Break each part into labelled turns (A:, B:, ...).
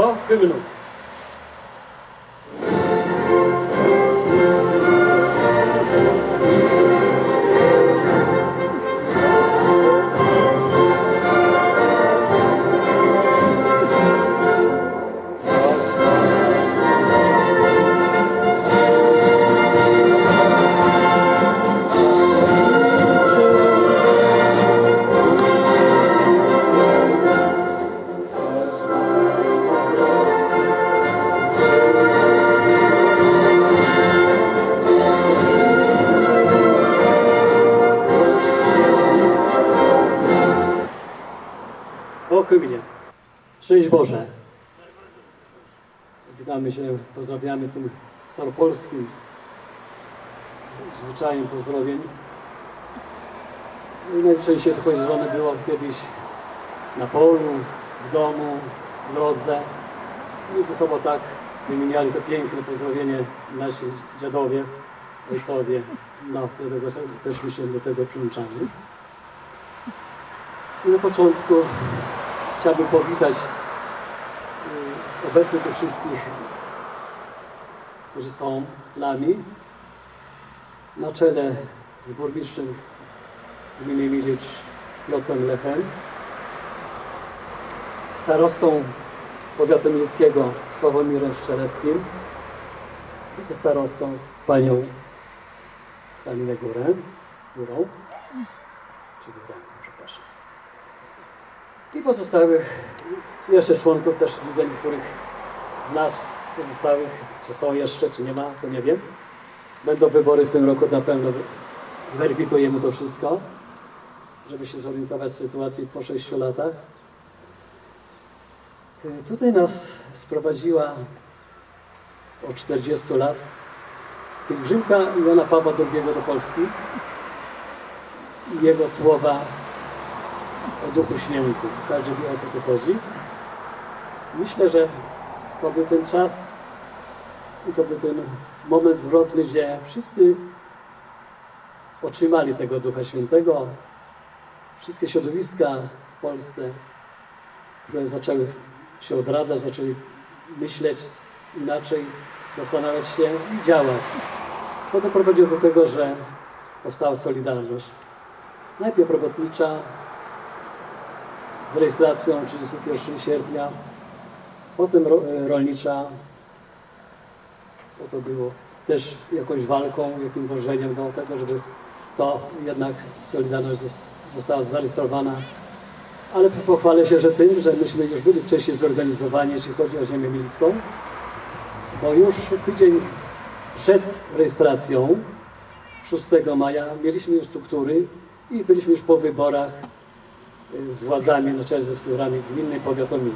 A: do hymnu. Szczęść Boże. Witamy się, pozdrawiamy tym staropolskim zwyczajem pozdrowień. No i Najczęściej to kojarzone było kiedyś na polu, w domu, w drodze. Między sobą tak wymieniali te piękne pozdrowienie nasi dziadowie, ojcowie. No, do tego też my się do tego przyłączamy. I na początku chciałbym powitać obecnych tu wszystkich, którzy są z nami. Na czele z burmistrzem gminy Milicz Piotrem Lechem, starostą powiatu milickiego Sławomirem Szczereckim, wicestarostą z panią Kamilę Górę, Górą, czy Górę, przepraszam. I pozostałych jeszcze członków też widzę niektórych z nas pozostałych, czy są jeszcze, czy nie ma, to nie wiem. Będą wybory w tym roku, na pewno zweryfikujemy to wszystko, żeby się zorientować w sytuacji po 6 latach. Y, Tutaj nas sprowadziła od 40 lat pielgrzymka Jana Pawła II do Polski jego słowa o Duchu Świętym. Każdy wie o co tu chodzi. Myślę, że to był ten czas i to był ten moment zwrotny, gdzie wszyscy otrzymali tego Ducha Świętego. Wszystkie środowiska w Polsce, które zaczęły się odradzać, zaczęli myśleć inaczej, zastanawiać się i działać. To doprowadziło do tego, że powstała Solidarność. Najpierw robotnicza, z rejestracją 31 sierpnia, potem e, rolnicza, bo to było też jakąś walką, jakim dążeniem do tego, żeby to jednak Solidarność zos- została zarejestrowana. Ale pochwalę się, że tym, że myśmy już byli wcześniej zorganizowani, jeśli chodzi o ziemię milicką, bo już tydzień przed rejestracją, 6 maja, mieliśmy już struktury i byliśmy już po wyborach z władzami, na czele ze strukturami gminnej i powiatowymi.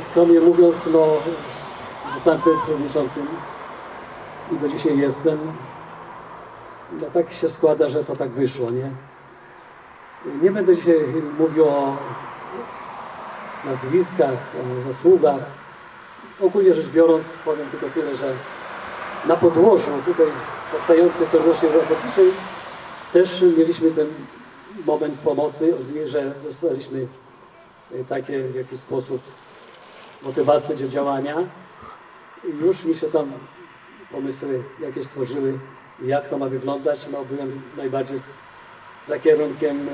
A: Skromnie mówiąc, no, zostałem wtedy przewodniczącym i do dzisiaj jestem. No, tak się składa, że to tak wyszło, nie? Nie będę dzisiaj mówił o nazwiskach, o zasługach. Ogólnie rzecz biorąc, powiem tylko tyle, że na podłożu tutaj powstającej Solidarności Robotniczej też mieliśmy ten moment pomocy, że dostaliśmy y, takie w jakiś sposób motywację do działania. Już mi się tam pomysły jakieś tworzyły, jak to ma wyglądać. No, byłem najbardziej z, za kierunkiem y,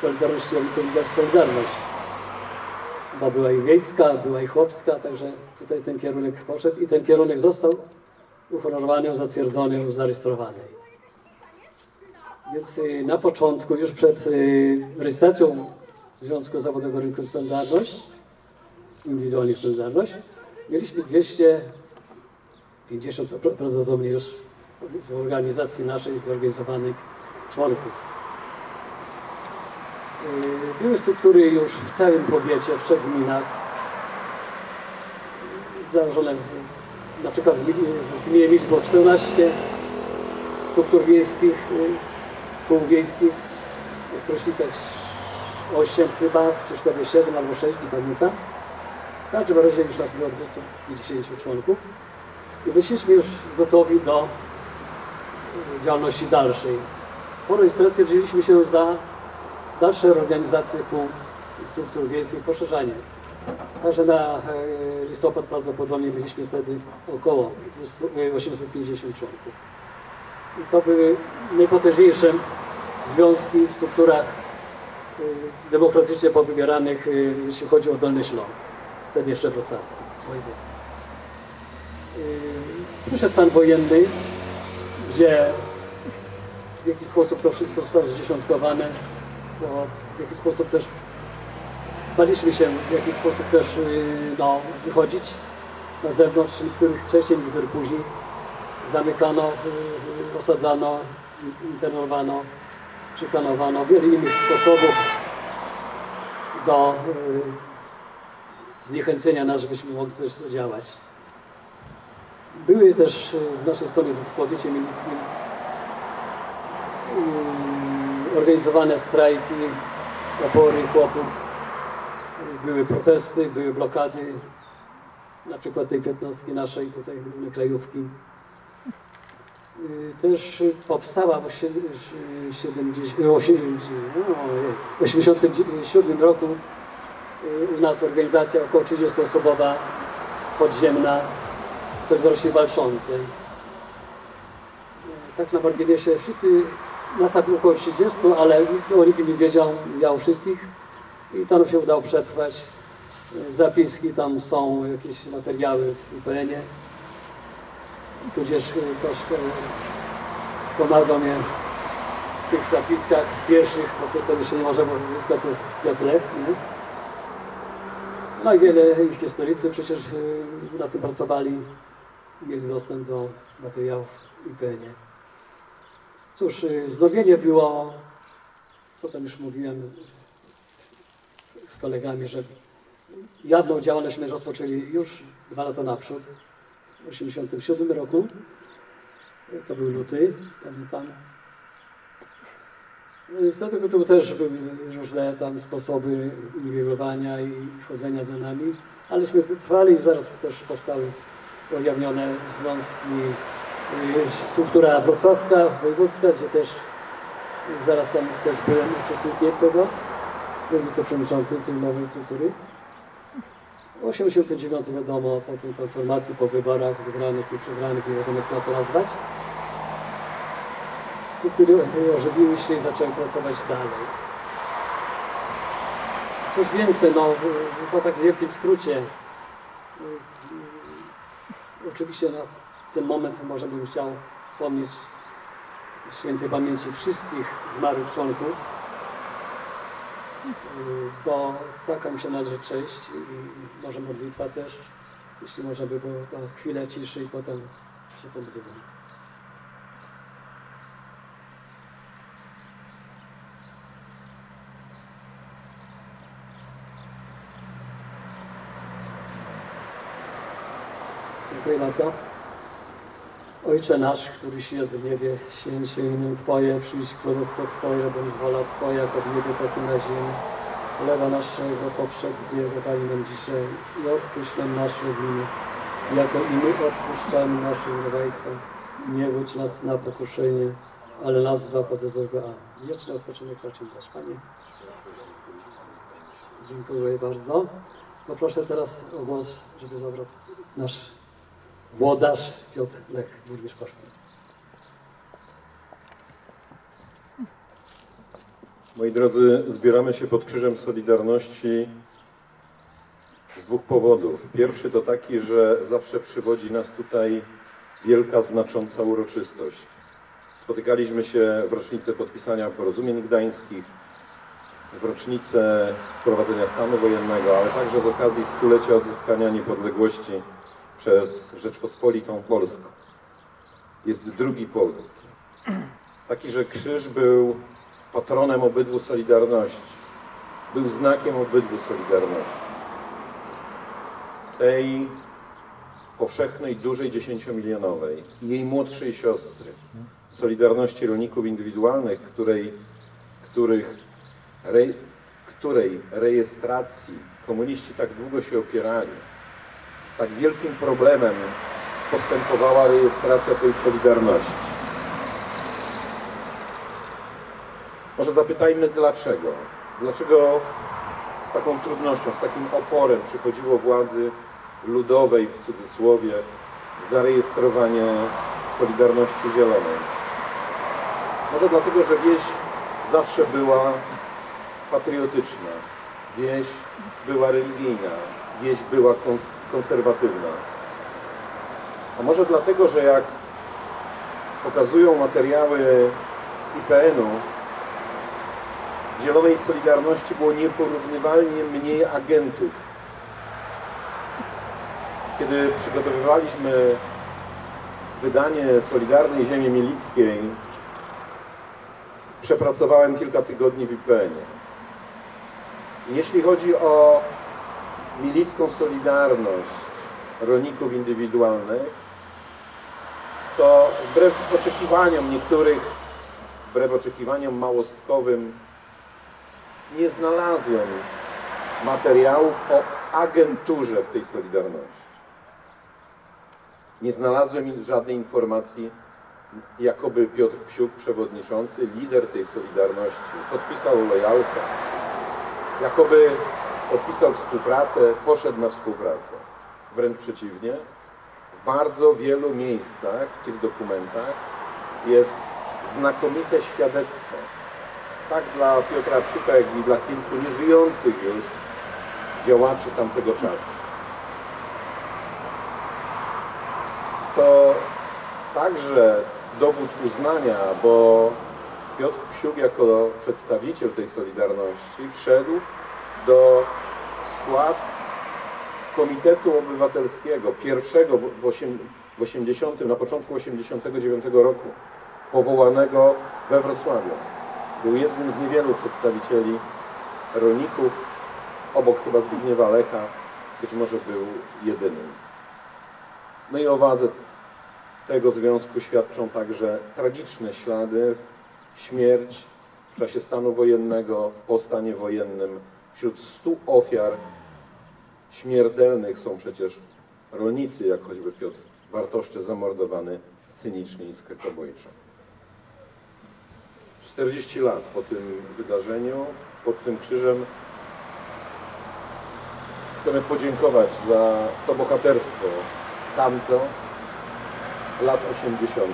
A: Solidarności Rolników Widać Solidarność. Bo była i wiejska, była i chłopska, także tutaj ten kierunek poszedł i ten kierunek został uhonorowany, zatwierdzony, zarejestrowany. Więc y, na początku, już przed y, rejestracją Związku Zawodowego Rynku Solidarność, indywidualnie Solidarność, mieliśmy 250 pra- prawdopodobnie już w organizacji naszej zorganizowanych członków. Y, Były struktury już w całym powiecie, w trzech gminach. Założone w, na przykład w, gminie było 14 struktur wiejskich, kół wiejskich, w Kruszwicach 8 chyba, w Cieszkowie 7 albo 6, nie pamiętam. W każdym razie już nas było 250 członków i wyszliśmy już gotowi do y, działalności dalszej. Po rejestracji wzięliśmy się za dalsze organizacje kół struktur wiejskich, poszerzanie. Także na e, listopad prawdopodobnie mieliśmy wtedy około 200, e, 850 członków. I to były najpotężniejsze związki w strukturach e, demokratycznie powybieranych, e, jeśli chodzi o Dolny Śląsk. Wtedy jeszcze wrocławski województwo. E, Przyszedł stan wojenny, gdzie w jaki sposób to wszystko zostało zdziesiątkowane, w jaki sposób też baliśmy się w jaki sposób też no, wychodzić na zewnątrz, niektórych wcześniej, niektórych później. Zamykano, osadzano, in- internowano, szykanowano. Wiele innych sposobów do yy, zniechęcenia nas, żebyśmy mogli coś działać. Były też yy, z naszej strony w powiecie milickim yy, organizowane strajki, opory chłopów były protesty, były blokady, na przykład tej 15 naszej tutaj głównej krajówki. Y, Też powstała w 1987 roku y, u nas organizacja około 30-osobowa podziemna Solidarności Walczącej. Y, Tak na marginesie wszyscy, nas tak było około 30, ale nikt o nikim nie wiedział, o wszystkich i tam się udało przetrwać. Zapiski tam są, jakieś materiały w IPN-ie. Tudzież y, troszkę wspomagał mnie w tych zapiskach pierwszych, bo to wtedy się nie można było uzyskać to Piotr Lech, nie? No i wiele ich historycy przecież y, na tym pracowali, mieli dostęp do materiałów w IPN-ie. Cóż, wznowienie było, co tam już mówiłem, z kolegami, że jawną działalność my rozpoczęli już dwa lata naprzód, w 1987 roku. To był luty, pamiętam. No Z tego tytułu też były różne tam sposoby inwigilowania i chodzenia za nami, aleśmy trwali i zaraz też powstały ujawnione związki, y, struktura wrocławska, wojewódzka, gdzie też y, zaraz tam też byłem uczestnikiem tego był wiceprzewodniczącym tej nowej struktury. W 89 wiadomo, po tej transformacji, po wyborach wygranych i przegranych, nie wiadomo jak to nazwać. Struktury ożywiły się i zaczęły pracować dalej. Cóż więcej, no, to tak w wielkim skrócie. Oczywiście na ten moment może bym chciał wspomnieć świętej pamięci wszystkich zmarłych członków bo taka mi się należy cześć i może modlitwa też, jeśli można by było to chwilę ciszy i potem się pomodlimy. Dziękuję bardzo. Ojcze nasz, któryś jest w niebie, święć się imię Twoje, przyjdź królestwo Twoje, bądź wola Twoja, jak w niebie, tak i na ziemi. Chleba naszego powszedniego daj nam dzisiaj i odpuść nam nasze winy, jako i my odpuszczamy naszym winowajcom. Nie wódź nas na pokuszenie, ale nas zbaw od złego. A wieczny odpoczynek raczej dać, Panie. Dziękuję bardzo. Poproszę teraz o głos, żeby zabrał nasz włodarz Piotr Lech, burmistrz Koszmar.
B: Moi drodzy, zbieramy się pod Krzyżem Solidarności z dwóch powodów. Pierwszy to taki, że zawsze przywodzi nas tutaj wielka, znacząca uroczystość. Spotykaliśmy się w rocznicę podpisania porozumień gdańskich, w rocznicę wprowadzenia stanu wojennego, ale także z okazji stulecia odzyskania niepodległości przez Rzeczpospolitą Polską. Jest drugi powód. Taki, że krzyż był patronem obydwu Solidarności. Był znakiem obydwu Solidarności. Tej powszechnej, dużej, dziesięciomilionowej i jej młodszej siostry, Solidarności Rolników Indywidualnych, której, których, re, której rejestracji komuniści tak długo się opierali. Z tak wielkim problemem postępowała rejestracja tej Solidarności. Może zapytajmy dlaczego? Dlaczego z taką trudnością, z takim oporem przychodziło władzy ludowej w cudzysłowie zarejestrowanie Solidarności Zielonej. Może dlatego, że wieś zawsze była patriotyczna, wieś była religijna, wieś była kons- konserwatywna. A może dlatego, że jak pokazują materiały IPN-u, w Zielonej Solidarności było nieporównywalnie mniej agentów. Kiedy przygotowywaliśmy wydanie Solidarnej Ziemi Milickiej, przepracowałem kilka tygodni w IPN-ie. Jeśli chodzi o milicką solidarność rolników indywidualnych, to wbrew oczekiwaniom niektórych, wbrew oczekiwaniom małostkowym, nie znalazłem materiałów o agenturze w tej Solidarności. Nie znalazłem żadnej informacji, jakoby Piotr Psiuk, przewodniczący, lider tej Solidarności, podpisał lojalkę, jakoby podpisał współpracę, poszedł na współpracę. Wręcz przeciwnie, w bardzo wielu miejscach w tych dokumentach jest znakomite świadectwo. Tak dla Piotra Psiuka, jak i dla kilku nieżyjących już działaczy tamtego czasu. To także dowód uznania, bo Piotr Psiuk jako przedstawiciel tej Solidarności wszedł do skład Komitetu Obywatelskiego, pierwszego w, osiem, w 80, na początku 89 roku, powołanego we Wrocławiu. Był jednym z niewielu przedstawicieli rolników, obok chyba Zbigniewa Lecha, być może był jedynym. No i o wadze tego związku świadczą także tragiczne ślady, śmierć w czasie stanu wojennego, po stanie wojennym. Wśród stu ofiar śmiertelnych są przecież rolnicy, jak choćby Piotr Bartoszcze zamordowany cynicznie i skrytobójczo. 40 lat po tym wydarzeniu, pod tym krzyżem chcemy podziękować za to bohaterstwo tamto, lat 80.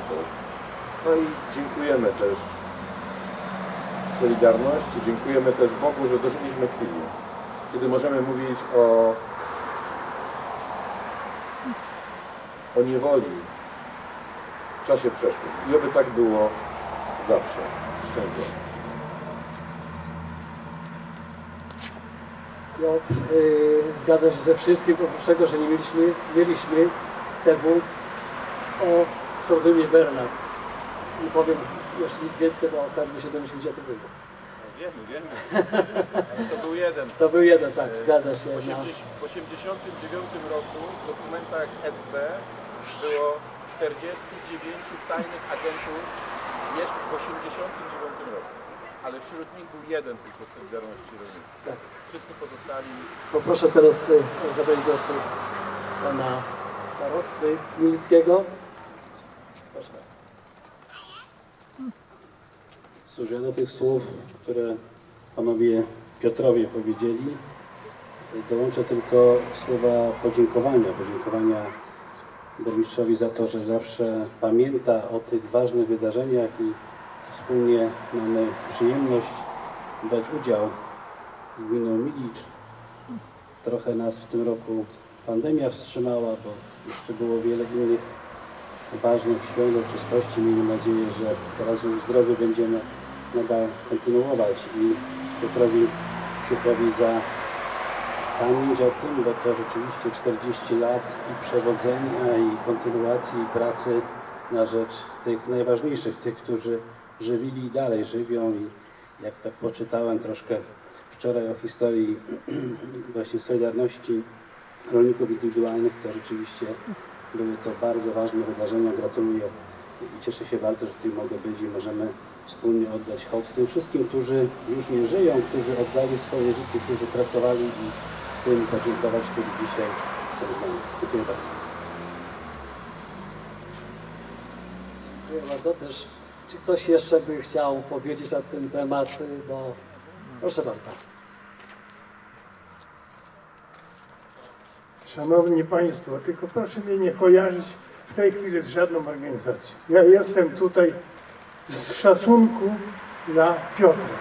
B: No i dziękujemy też Solidarności, dziękujemy też Bogu, że dożyliśmy chwili, kiedy możemy mówić o, o niewoli w czasie przeszłym. I oby tak było zawsze. Szczęść Boże.
A: Piotr, yy, zgadza się ze wszystkim, oprócz tego, że nie mieliśmy, mieliśmy TW o pseudonimie Bernard. Nie powiem już nic więcej, bo każdy się domyślił, gdzie to było.
C: Wiemy, wiemy. Ale to był jeden.
A: To był jeden, tak, zgadza się.
C: W
A: No.
C: 1989 roku w dokumentach SB było 49 tajnych agentów jeszcze w 1989 roku. Ale wśród nich był jeden tylko z Solidarności Rolników.
A: Tak.
C: Wszyscy pozostali
A: Poproszę teraz y, o zabranie głosu pana starosty Milickiego. Proszę bardzo.
D: Cóż, ja do tych słów, które panowie Piotrowie powiedzieli, dołączę tylko słowa podziękowania. Podziękowania burmistrzowi za to, że zawsze pamięta o tych ważnych wydarzeniach i wspólnie mamy przyjemność brać udział z gminą Milicz. Trochę nas w tym roku pandemia wstrzymała, bo jeszcze było wiele innych ważnych świąt, uroczystości. Miejmy nadzieję, że teraz już w zdrowiu będziemy nadal kontynuować i Piotrowi Psiukowi za pamięć o tym, bo to rzeczywiście 40 lat i przewodzenia i kontynuacji i pracy na rzecz tych najważniejszych, tych, którzy żywili i dalej żywią i jak tak poczytałem troszkę wczoraj o historii właśnie Solidarności rolników indywidualnych, to rzeczywiście były to bardzo ważne wydarzenia. Gratuluję i cieszę się bardzo, że tutaj mogę być i możemy wspólnie oddać hołd tym wszystkim, którzy już nie żyją, którzy oddali swoje życie, którzy pracowali i tym podziękować, którzy dzisiaj są z nami. Dziękuję bardzo.
A: Dziękuję bardzo też. Czy ktoś jeszcze by chciał powiedzieć na ten temat, bo proszę bardzo.
E: Szanowni Państwo, tylko proszę mnie nie kojarzyć w tej chwili z żadną organizacją. Ja jestem tutaj z szacunku dla Piotra.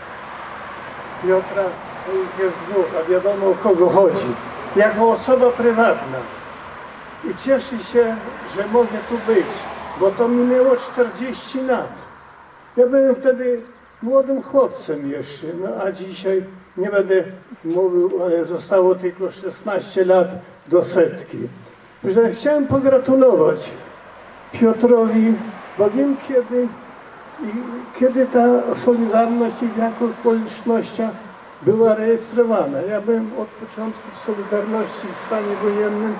E: Piotra jest dwóch, a wiadomo o kogo chodzi. Jako osoba prywatna. I cieszę się, że mogę tu być, bo to minęło 40 lat. Ja byłem wtedy młodym chłopcem jeszcze, no a dzisiaj nie będę mówił, ale zostało tylko 16 lat do setki. Że chciałem pogratulować Piotrowi, bo wiem kiedy, i kiedy ta Solidarność i w jakich okolicznościach była rejestrowana. Ja byłem od początku w Solidarności w stanie wojennym,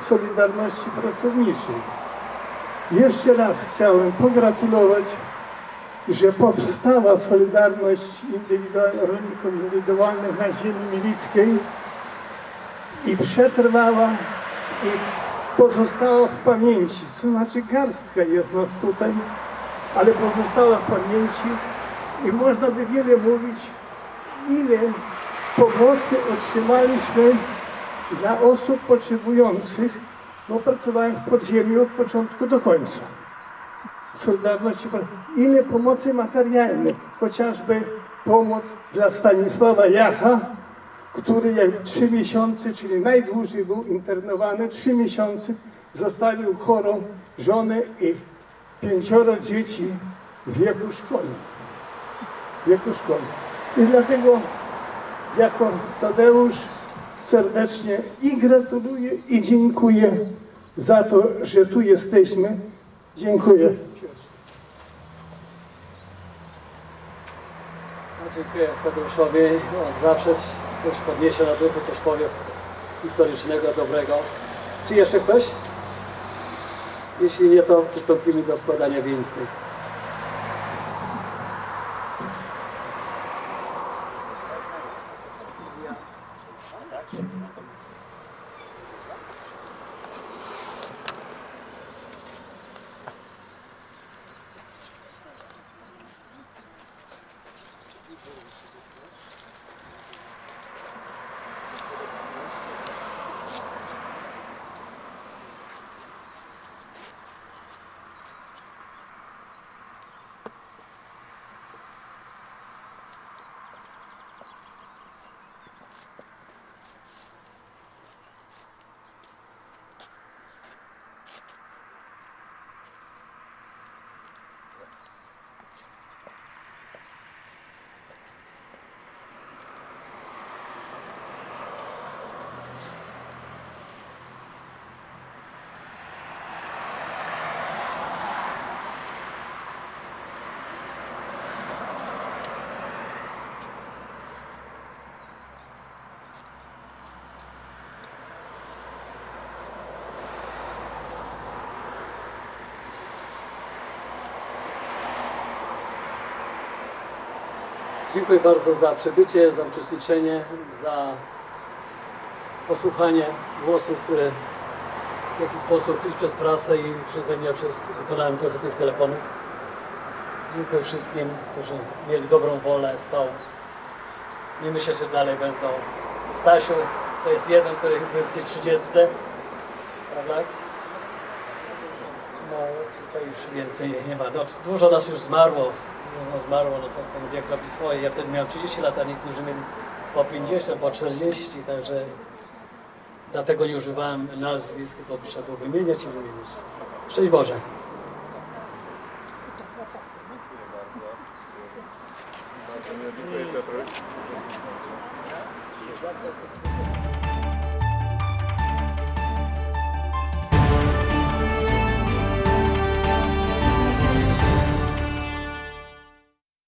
E: w Solidarności Pracowniczej. Jeszcze raz chciałem pogratulować że powstała Solidarność indywidual- Rolników Indywidualnych na ziemi milickiej i przetrwała i pozostała w pamięci. To znaczy garstka jest nas tutaj, ale pozostała w pamięci i można by wiele mówić, ile pomocy otrzymaliśmy dla osób potrzebujących, bo pracowałem w podziemiu od początku do końca. Solidarności, ile pomocy materialnej, chociażby pomoc dla Stanisława Jacha, który jak trzy miesiące, czyli najdłużej był internowany, trzy miesiące, zostawił chorą żonę i pięcioro dzieci w wieku szkolnym. W wieku szkolnym. I dlatego jako Tadeusz serdecznie i gratuluję i dziękuję za to, że tu jesteśmy. Dziękuję.
A: Dziękuję Tadeuszowi. On zawsze coś podniesie na duchu, coś powie historycznego, dobrego. Czy jeszcze ktoś? Jeśli nie, to przystąpimy do składania wieńcy. Dziękuję bardzo za przybycie, za uczestniczenie, za posłuchanie głosów, które w jakiś sposób i przez prasę i przeze mnie przez, wykonałem trochę tych telefonów. Dziękuję wszystkim, którzy mieli dobrą wolę, są. Nie myślę, że dalej będą. Stasiu to jest jeden, który był w tej 30, prawda? No tutaj już więcej nie ma. No, dużo nas już zmarło. Dużo nas zmarło, no co ten wiek robi swoje. Ja wtedy miałem 30 lat, a niektórzy mieli po 50, po 40, także dlatego nie używałem nazwisk, tylko trzeba było wymieniać i wymieniać. Szczęść Boże.